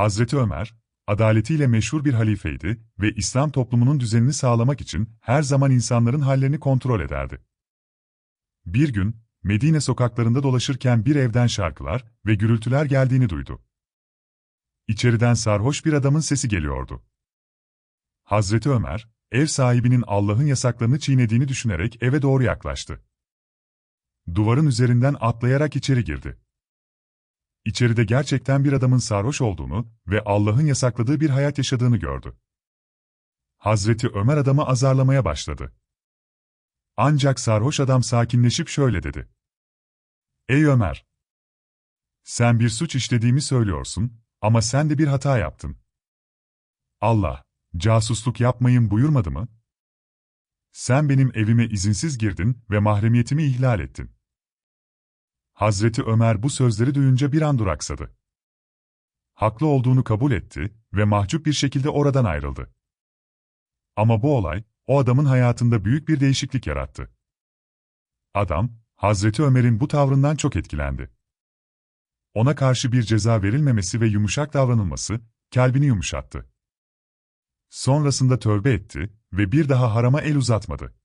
Hazreti Ömer, adaletiyle meşhur bir halifeydi ve İslam toplumunun düzenini sağlamak için her zaman insanların hallerini kontrol ederdi. Bir gün, Medine sokaklarında dolaşırken bir evden şarkılar ve gürültüler geldiğini duydu. İçeriden sarhoş bir adamın sesi geliyordu. Hazreti Ömer, ev sahibinin Allah'ın yasaklarını çiğnediğini düşünerek eve doğru yaklaştı. Duvarın üzerinden atlayarak içeri girdi. İçeride gerçekten bir adamın sarhoş olduğunu ve Allah'ın yasakladığı bir hayat yaşadığını gördü. Hazreti Ömer adamı azarlamaya başladı. Ancak sarhoş adam sakinleşip şöyle dedi. Ey Ömer! Sen bir suç işlediğimi söylüyorsun ama sen de bir hata yaptın. Allah, casusluk yapmayın buyurmadı mı? Sen benim evime izinsiz girdin ve mahremiyetimi ihlal ettin. Hazreti Ömer bu sözleri duyunca bir an duraksadı. Haklı olduğunu kabul etti ve mahcup bir şekilde oradan ayrıldı. Ama bu olay, o adamın hayatında büyük bir değişiklik yarattı. Adam, Hazreti Ömer'in bu tavrından çok etkilendi. Ona karşı bir ceza verilmemesi ve yumuşak davranılması, kalbini yumuşattı. Sonrasında tövbe etti ve bir daha harama el uzatmadı.